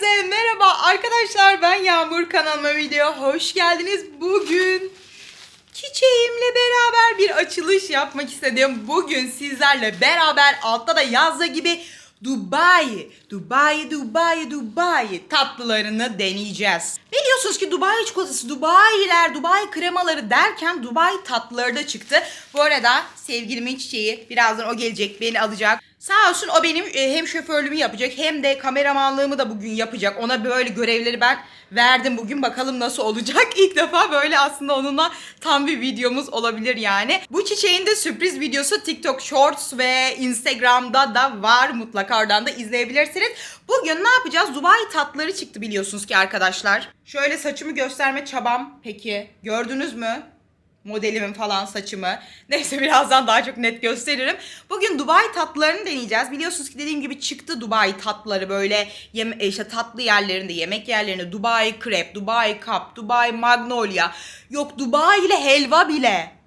Herkese merhaba arkadaşlar ben Yağmur kanalıma video hoş geldiniz. Bugün çiçeğimle beraber bir açılış yapmak istedim. Bugün sizlerle beraber altta da yazdığı gibi Dubai, Dubai, Dubai, Dubai tatlılarını deneyeceğiz. Biliyorsunuz ki Dubai çikolatası, Dubai'ler, Dubai kremaları derken Dubai tatlıları da çıktı. Bu arada sevgilimin çiçeği birazdan o gelecek beni alacak. Sağ olsun o benim e, hem şoförlüğümü yapacak hem de kameramanlığımı da bugün yapacak. Ona böyle görevleri ben verdim bugün bakalım nasıl olacak. İlk defa böyle aslında onunla tam bir videomuz olabilir yani. Bu çiçeğin de sürpriz videosu TikTok Shorts ve Instagram'da da var. Mutlaka oradan da izleyebilirsiniz. Bugün ne yapacağız? Dubai tatlıları çıktı biliyorsunuz ki arkadaşlar. Şöyle saçımı gösterme çabam peki gördünüz mü? Modelimin falan saçımı. Neyse birazdan daha çok net gösteririm. Bugün Dubai tatlılarını deneyeceğiz. Biliyorsunuz ki dediğim gibi çıktı Dubai tatlıları böyle yeme işte tatlı yerlerinde, yemek yerlerinde Dubai krep, Dubai cup, Dubai magnolia. Yok Dubai ile helva bile.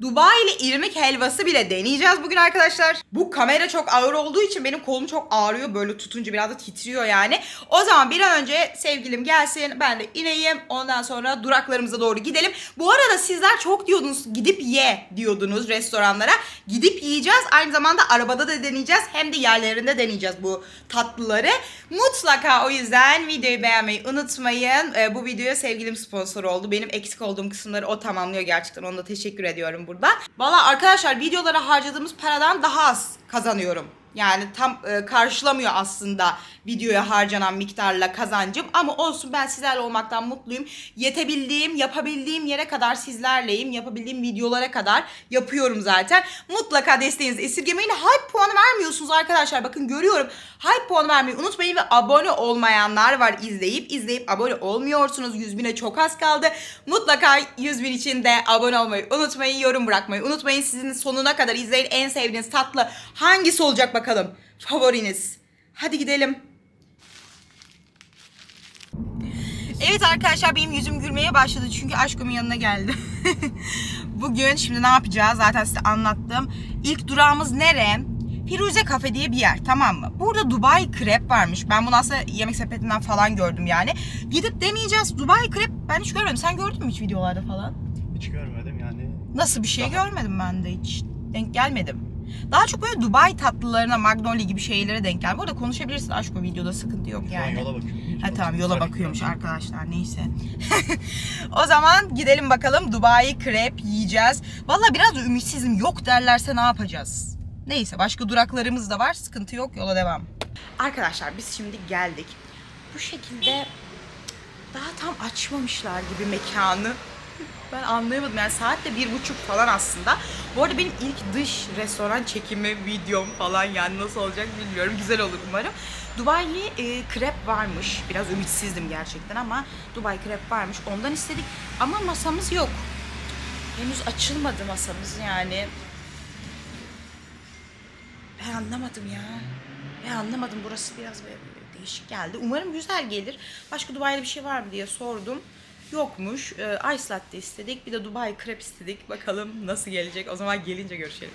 Dubai ile irmik helvası bile deneyeceğiz bugün arkadaşlar. Bu kamera çok ağır olduğu için benim kolum çok ağrıyor. Böyle tutunca biraz da titriyor yani. O zaman bir an önce sevgilim gelsin. Ben de ineyim. Ondan sonra duraklarımıza doğru gidelim. Bu arada sizler çok diyordunuz gidip ye diyordunuz restoranlara. Gidip yiyeceğiz. Aynı zamanda arabada da deneyeceğiz. Hem de yerlerinde deneyeceğiz bu tatlıları. Mutlaka o yüzden videoyu beğenmeyi unutmayın. Ee, bu videoya sevgilim sponsor oldu. Benim eksik olduğum kısımları o tamamlıyor gerçekten. Ona da teşekkür ediyorum burada. Valla arkadaşlar videolara harcadığımız paradan daha az kazanıyorum. Yani tam e, karşılamıyor aslında videoya harcanan miktarla kazancım ama olsun ben sizlerle olmaktan mutluyum. Yetebildiğim, yapabildiğim yere kadar sizlerleyim. Yapabildiğim videolara kadar yapıyorum zaten. Mutlaka desteğinizi esirgemeyin. Hype puanı vermiyorsunuz arkadaşlar. Bakın görüyorum. Hype puanı vermeyi unutmayın ve abone olmayanlar var izleyip izleyip abone olmuyorsunuz. 100 bine çok az kaldı. Mutlaka 100 bin için de abone olmayı unutmayın. Yorum bırakmayı unutmayın. Sizin sonuna kadar izleyin. En sevdiğiniz tatlı hangisi olacak bakalım. Favoriniz. Hadi gidelim. Evet arkadaşlar benim yüzüm gülmeye başladı çünkü aşkımın yanına geldi. Bugün şimdi ne yapacağız zaten size anlattım. İlk durağımız nere? Firuze Kafe diye bir yer tamam mı? Burada Dubai krep varmış. Ben bunu aslında yemek sepetinden falan gördüm yani. Gidip deneyeceğiz. Dubai krep ben hiç görmedim. Sen gördün mü hiç videolarda falan? Hiç görmedim yani. Nasıl bir şey Daha- görmedim ben de hiç. Denk gelmedim. Daha çok böyle Dubai tatlılarına, Magnolia gibi şeylere denk geldim. Bu arada konuşabilirsin aşk o videoda sıkıntı yok yani. yola bakıyorum. Ha tamam yola bakıyormuş arkadaşlar neyse. o zaman gidelim bakalım Dubai krep yiyeceğiz. Valla biraz da ümitsizim yok derlerse ne yapacağız? Neyse başka duraklarımız da var sıkıntı yok yola devam. Arkadaşlar biz şimdi geldik. Bu şekilde daha tam açmamışlar gibi mekanı. Ben anlayamadım yani saat de bir buçuk falan aslında. Bu arada benim ilk dış restoran çekimi videom falan yani nasıl olacak bilmiyorum. Güzel olur umarım. Dubai'li e, krep varmış. Biraz ümitsizdim gerçekten ama Dubai krep varmış. Ondan istedik ama masamız yok. Henüz açılmadı masamız yani. Ben anlamadım ya. Ben anlamadım. Burası biraz böyle değişik geldi. Umarım güzel gelir. Başka Dubai'de bir şey var mı diye sordum. Yokmuş. Ee, ice latte istedik. Bir de Dubai krep istedik. Bakalım nasıl gelecek. O zaman gelince görüşelim.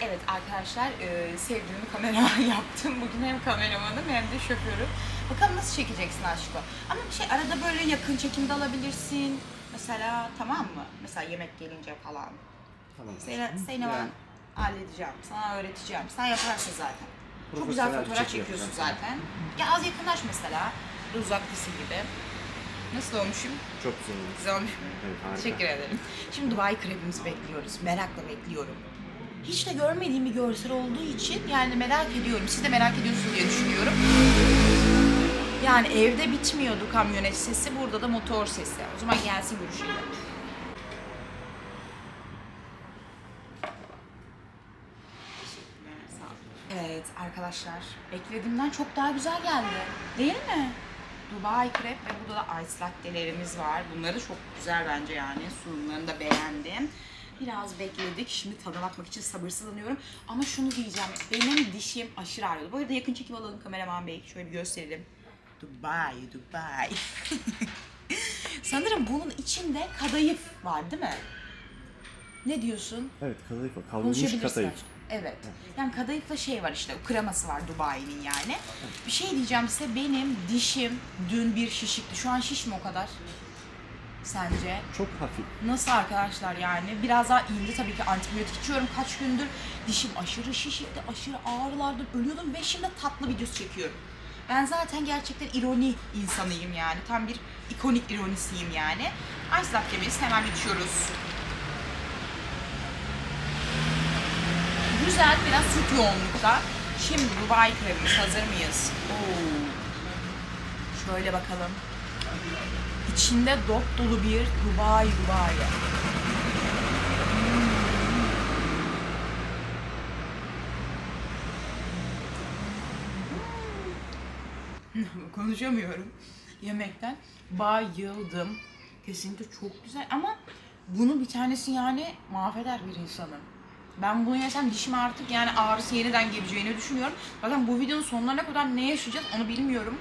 Evet arkadaşlar e, sevdiğimi kameraman yaptım. Bugün hem kameramanım hem de şoförüm. Bakalım nasıl çekeceksin aşkı. Ama bir şey arada böyle yakın çekimde alabilirsin. Mesela tamam mı? Mesela yemek gelince falan. Tamam. Seni, seni ben halledeceğim. Sana öğreteceğim. Sen yaparsın zaten. Çok güzel fotoğraf çekiyorsun zaten. Ya az yakınlaş mesela. Uzaktasın gibi. Nasıl olmuşum? Çok güzel olmuş. Güzel olmuş mu? Evet, harika. Teşekkür ederim. Şimdi Dubai krepimizi bekliyoruz. Merakla bekliyorum. Hiç de görmediğim bir görsel olduğu için yani merak ediyorum. Siz de merak ediyorsunuz diye düşünüyorum. Yani evde bitmiyordu kamyonet sesi, burada da motor sesi. O zaman gelsin görüşelim. Evet arkadaşlar beklediğimden çok daha güzel geldi. Değil mi? Dubai krep ve burada da ice latte'lerimiz var. Bunları çok güzel bence yani. Sunumlarını da beğendim. Biraz bekledik. Şimdi tadına bakmak için sabırsızlanıyorum. Ama şunu diyeceğim. Benim dişim aşırı ağrıyordu. Bu arada yakın çekim alalım kameraman bey. Şöyle bir gösterelim. Dubai, Dubai. Sanırım bunun içinde kadayıf var değil mi? Ne diyorsun? Evet kadayıf var. Kavrulmuş Konuşabilirsin. kadayıf. Evet. Yani kadayıfla şey var işte, o kreması var Dubai'nin yani. Bir şey diyeceğim size, benim dişim dün bir şişikti. Şu an şiş mi o kadar? Sence? Çok hafif. Nasıl arkadaşlar yani? Biraz daha iyiydi tabii ki antibiyotik içiyorum kaç gündür. Dişim aşırı şişikti, aşırı ağrılardı, ölüyordum ve şimdi tatlı videosu çekiyorum. Ben zaten gerçekten ironi insanıyım yani. Tam bir ikonik ironisiyim yani. Ice latte'miz hemen içiyoruz. Güzel, biraz süt yoğunlukta. Şimdi Dubai kremimiz hazır mıyız? Oo. Şöyle bakalım. İçinde dop dolu bir Dubai Dubai. Hmm. Konuşamıyorum. Yemekten bayıldım. Kesinlikle çok güzel ama bunu bir tanesi yani mahveder bir insanı. Ben bunu yesem dişim artık yani ağrısı yeniden geleceğini düşünüyorum. Zaten bu videonun sonlarına kadar ne yaşayacağız onu bilmiyorum.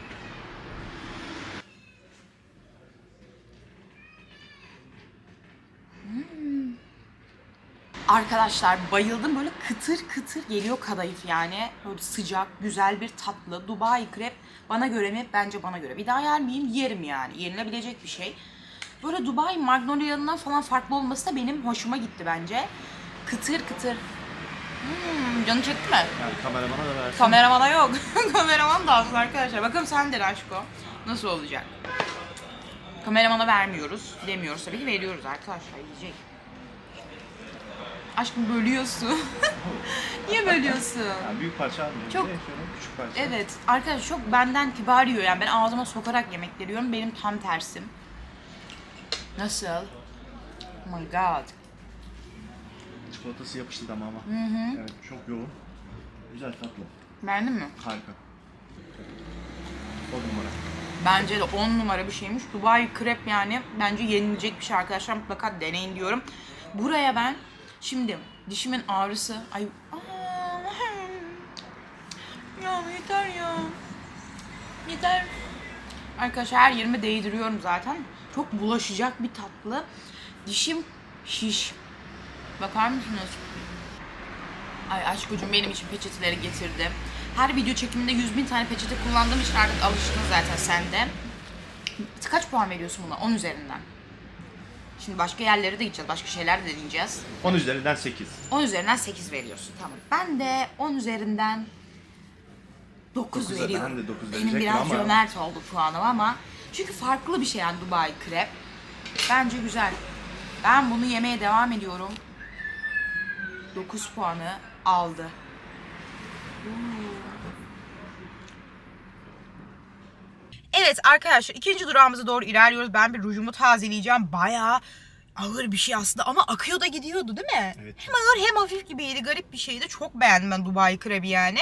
Arkadaşlar bayıldım böyle kıtır kıtır geliyor kadayıf yani. Böyle sıcak, güzel bir tatlı. Dubai krep bana göre mi? Bence bana göre. Bir daha yer miyim? Yerim yani. Yenilebilecek bir şey. Böyle Dubai Magnolia'ndan falan farklı olması da benim hoşuma gitti bence. Kıtır kıtır. Hmm, canı çekti mi? Yani kameramana da versin. Kameramana yok. Kameraman da alsın arkadaşlar. Bakalım sen de aşko. Nasıl olacak? Kameramana vermiyoruz. Demiyoruz tabii ki veriyoruz arkadaşlar. Yiyecek. Aşkım bölüyorsun. Niye bölüyorsun? Yani büyük parça almıyorum. Çok-? Küçük parça. Evet arkadaşlar çok benden kibar yiyor yani ben ağzıma sokarak yemekleri yiyorum benim tam tersim. Nasıl? Oh my god. Çikolatası yapıştı damağıma. Evet çok yoğun. Güzel tatlı. Beğendin mi? Harika. O numara. Bence de 10 numara bir şeymiş. Dubai krep yani bence yenilecek bir şey arkadaşlar. Mutlaka deneyin diyorum. Buraya ben şimdi dişimin ağrısı... Ay... Aa, ya yeter ya. Yeter. Arkadaşlar her yerime değdiriyorum zaten. Çok bulaşacak bir tatlı. Dişim şiş. Bakar mısınız? Ay aşkocuğum benim için peçeteleri getirdi. Her video çekiminde 100 bin tane peçete kullandığım için artık alıştın zaten sen de. Kaç puan veriyorsun buna? 10 üzerinden. Şimdi başka yerlere de gideceğiz. Başka şeyler de deneyeceğiz. 10 üzerinden 8. 10 üzerinden 8 veriyorsun. Tamam. Ben de 10 üzerinden 9 Dokuza veriyorum. ben de dokuz Benim verecektim biraz ama- cömert oldu puanım ama çünkü farklı bir şey yani Dubai krep. Bence güzel. Ben bunu yemeye devam ediyorum. 9 puanı aldı. Evet arkadaşlar ikinci durağımıza doğru ilerliyoruz. Ben bir rujumu tazeleyeceğim. Bayağı ağır bir şey aslında ama akıyor da gidiyordu değil mi? Evet. Hem ağır hem hafif gibiydi. Garip bir şeydi. Çok beğendim ben Dubai krebi yani.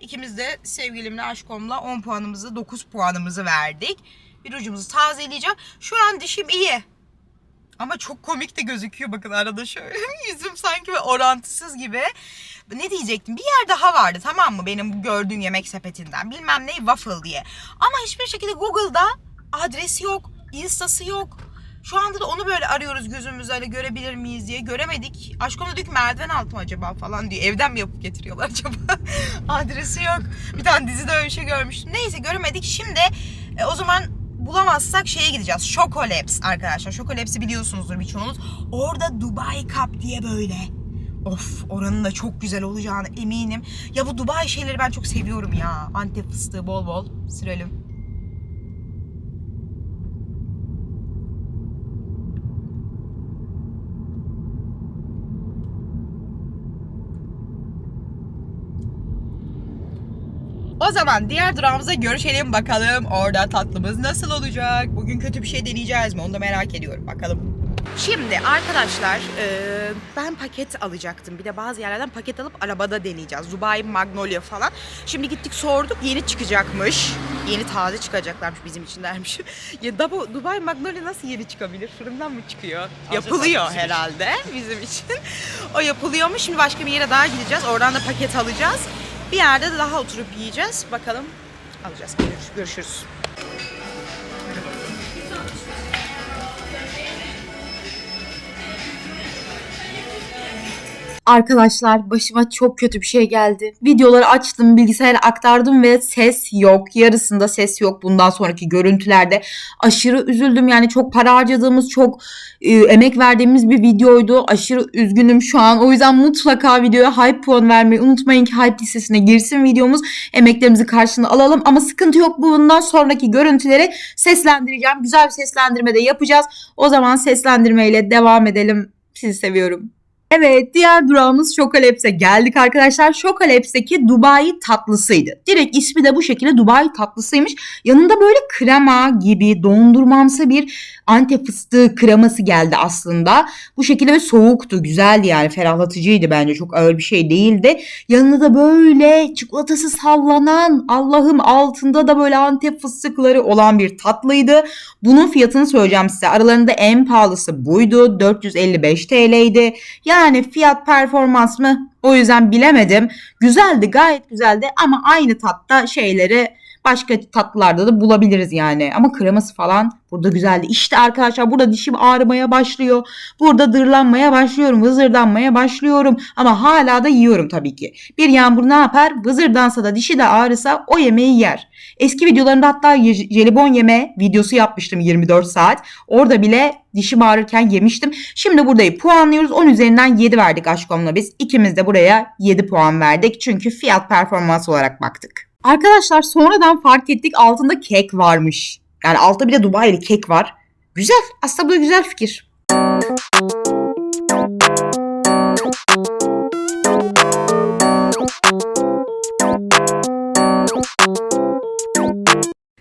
İkimiz de sevgilimle aşkomla 10 puanımızı 9 puanımızı verdik. Bir rujumuzu tazeleyeceğim. Şu an dişim iyi. Ama çok komik de gözüküyor bakın arada şöyle. Yüzüm sanki böyle orantısız gibi. Ne diyecektim? Bir yer daha vardı tamam mı? Benim bu gördüğüm yemek sepetinden. Bilmem ne waffle diye. Ama hiçbir şekilde Google'da adresi yok. Instası yok. Şu anda da onu böyle arıyoruz gözümüzle öyle görebilir miyiz diye. Göremedik. Aşkım da diyor ki merdiven altı mı acaba falan diyor. Evden mi yapıp getiriyorlar acaba? adresi yok. Bir tane dizide öyle bir şey görmüştüm. Neyse göremedik. Şimdi e, o zaman bulamazsak şeye gideceğiz. Shokolabs arkadaşlar. Shokolabs'i biliyorsunuzdur birçoğunuz. Orada Dubai Cup diye böyle. Of oranın da çok güzel olacağını eminim. Ya bu Dubai şeyleri ben çok seviyorum ya. Antep fıstığı bol bol sürelim. O zaman diğer durağımıza görüşelim bakalım. Orada tatlımız nasıl olacak? Bugün kötü bir şey deneyeceğiz mi? Onu da merak ediyorum. Bakalım. Şimdi arkadaşlar e, ben paket alacaktım. Bir de bazı yerlerden paket alıp arabada deneyeceğiz. Dubai Magnolia falan. Şimdi gittik sorduk yeni çıkacakmış. Yeni taze çıkacaklarmış bizim için dermişim. ya da bu Dubai Magnolia nasıl yeni çıkabilir? Fırından mı çıkıyor? Yapılıyor herhalde bizim için. o yapılıyormuş. Şimdi başka bir yere daha gideceğiz. Oradan da paket alacağız. Bir yerde de daha oturup yiyeceğiz. Bakalım alacağız. Görüş- Görüşürüz. Arkadaşlar başıma çok kötü bir şey geldi. Videoları açtım, bilgisayara aktardım ve ses yok. Yarısında ses yok bundan sonraki görüntülerde. Aşırı üzüldüm yani çok para harcadığımız, çok e, emek verdiğimiz bir videoydu. Aşırı üzgünüm şu an. O yüzden mutlaka videoya hype puan vermeyi unutmayın ki hype listesine girsin videomuz. Emeklerimizi karşılığında alalım ama sıkıntı yok. Bundan sonraki görüntüleri seslendireceğim. Güzel bir seslendirme de yapacağız. O zaman seslendirmeyle devam edelim. Sizi seviyorum. Evet diğer durağımız Şokaleps'e geldik arkadaşlar. Şokaleps'teki Dubai tatlısıydı. Direkt ismi de bu şekilde Dubai tatlısıymış. Yanında böyle krema gibi dondurmamsı bir Antep fıstığı kreması geldi aslında. Bu şekilde ve soğuktu, güzeldi yani ferahlatıcıydı bence. Çok ağır bir şey değildi. Yanında da böyle çikolatası sallanan Allah'ım altında da böyle Antep fıstıkları olan bir tatlıydı. Bunun fiyatını söyleyeceğim size. Aralarında en pahalısı buydu. 455 TL'ydi. Yani fiyat performans mı? O yüzden bilemedim. Güzeldi, gayet güzeldi ama aynı tatta şeyleri başka tatlılarda da bulabiliriz yani. Ama kreması falan burada güzeldi. İşte arkadaşlar burada dişim ağrımaya başlıyor. Burada dırlanmaya başlıyorum. Vızırdanmaya başlıyorum. Ama hala da yiyorum tabii ki. Bir yağmur ne yapar? Vızırdansa da dişi de ağrısa o yemeği yer. Eski videolarımda hatta jelibon yeme videosu yapmıştım 24 saat. Orada bile dişim ağrırken yemiştim. Şimdi buradayı puanlıyoruz. 10 üzerinden 7 verdik aşkomla biz. İkimiz de buraya 7 puan verdik. Çünkü fiyat performans olarak baktık. Arkadaşlar sonradan fark ettik altında kek varmış. Yani altta bir de Dubai'li kek var. Güzel. Aslında bu da güzel fikir.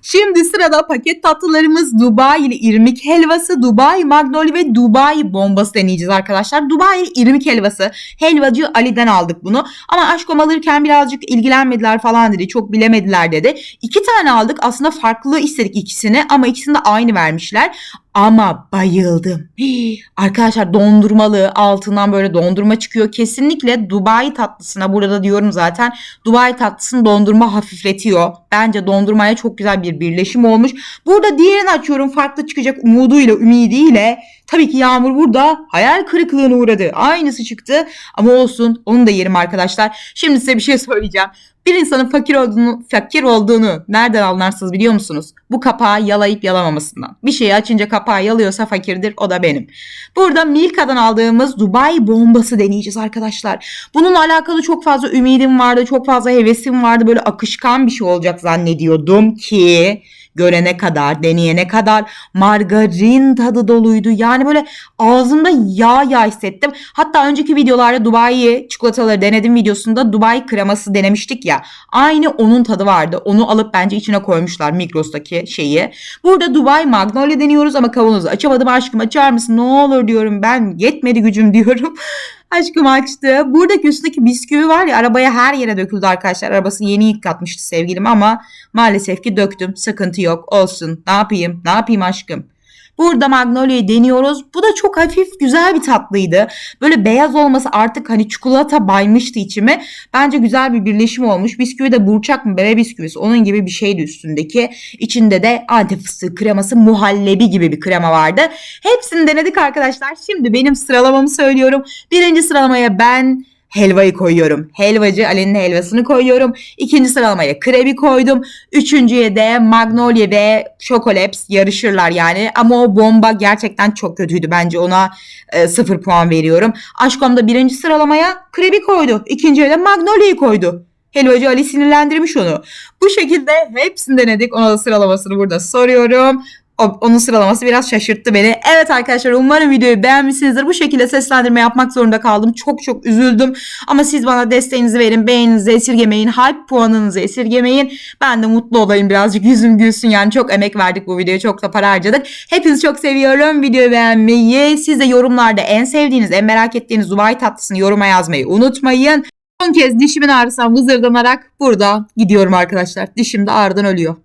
Şimdi sırada paket tatlılarımız Dubai'li irmik helvası, Dubai Magnolia ve Dubai bombası deneyeceğiz arkadaşlar. Dubai irmik helvası. Helvacı Ali'den aldık bunu. Ama aşkom alırken birazcık ilgilenmediler falan dedi. Çok bilemediler dedi. İki tane aldık. Aslında farklı istedik ikisini ama ikisini de aynı vermişler. Ama bayıldım. Arkadaşlar dondurmalı altından böyle dondurma çıkıyor. Kesinlikle Dubai tatlısına burada diyorum zaten. Dubai tatlısını dondurma hafifletiyor. Bence dondurmaya çok güzel bir birleşim olmuş. Burada diğerini açıyorum farklı çıkacak umuduyla ümidiyle. Tabii ki Yağmur burada hayal kırıklığına uğradı. Aynısı çıktı ama olsun onu da yerim arkadaşlar. Şimdi size bir şey söyleyeceğim. Bir insanın fakir olduğunu, fakir olduğunu nereden anlarsınız biliyor musunuz? Bu kapağı yalayıp yalamamasından. Bir şeyi açınca kapağı yalıyorsa fakirdir o da benim. Burada Milka'dan aldığımız Dubai bombası deneyeceğiz arkadaşlar. Bununla alakalı çok fazla ümidim vardı, çok fazla hevesim vardı. Böyle akışkan bir şey olacak zannediyordum ki görene kadar, deneyene kadar margarin tadı doluydu. Yani böyle ağzımda yağ yağ hissettim. Hatta önceki videolarda Dubai çikolataları denedim videosunda Dubai kreması denemiştik ya. Aynı onun tadı vardı. Onu alıp bence içine koymuşlar Migros'taki şeyi. Burada Dubai Magnolia deniyoruz ama kavanozu açamadım. Aşkım açar mısın? Ne olur diyorum ben. Yetmedi gücüm diyorum. Aşkım açtı. Buradaki üstteki bisküvi var ya arabaya her yere döküldü arkadaşlar. Arabasını yeni yıkatmıştı sevgilim ama maalesef ki döktüm. Sıkıntı yok. Olsun. Ne yapayım? Ne yapayım aşkım? Burada Magnolia'yı deniyoruz. Bu da çok hafif güzel bir tatlıydı. Böyle beyaz olması artık hani çikolata baymıştı içime. Bence güzel bir birleşim olmuş. Bisküvi de burçak mı bebe bisküvisi onun gibi bir şeydi üstündeki. İçinde de antep fıstığı kreması muhallebi gibi bir krema vardı. Hepsini denedik arkadaşlar. Şimdi benim sıralamamı söylüyorum. Birinci sıralamaya ben helvayı koyuyorum. Helvacı Ali'nin helvasını koyuyorum. İkinci sıralamaya krebi koydum. Üçüncüye de Magnolia ve Chocolaps yarışırlar yani. Ama o bomba gerçekten çok kötüydü. Bence ona e, sıfır puan veriyorum. Aşkom da birinci sıralamaya krebi koydu. İkinciye de Magnolia'yı koydu. Helvacı Ali sinirlendirmiş onu. Bu şekilde hepsini denedik. Ona da sıralamasını burada soruyorum. Onun sıralaması biraz şaşırttı beni. Evet arkadaşlar umarım videoyu beğenmişsinizdir. Bu şekilde seslendirme yapmak zorunda kaldım. Çok çok üzüldüm. Ama siz bana desteğinizi verin. Beğeninizi esirgemeyin. Hype puanınızı esirgemeyin. Ben de mutlu olayım birazcık. Yüzüm gülsün yani. Çok emek verdik bu videoya. Çok da para harcadık. Hepinizi çok seviyorum. Videoyu beğenmeyi. Siz de yorumlarda en sevdiğiniz, en merak ettiğiniz Dubai tatlısını yoruma yazmayı unutmayın. Son kez dişimin ağrısından vızırdanarak burada gidiyorum arkadaşlar. Dişim de ağrıdan ölüyor.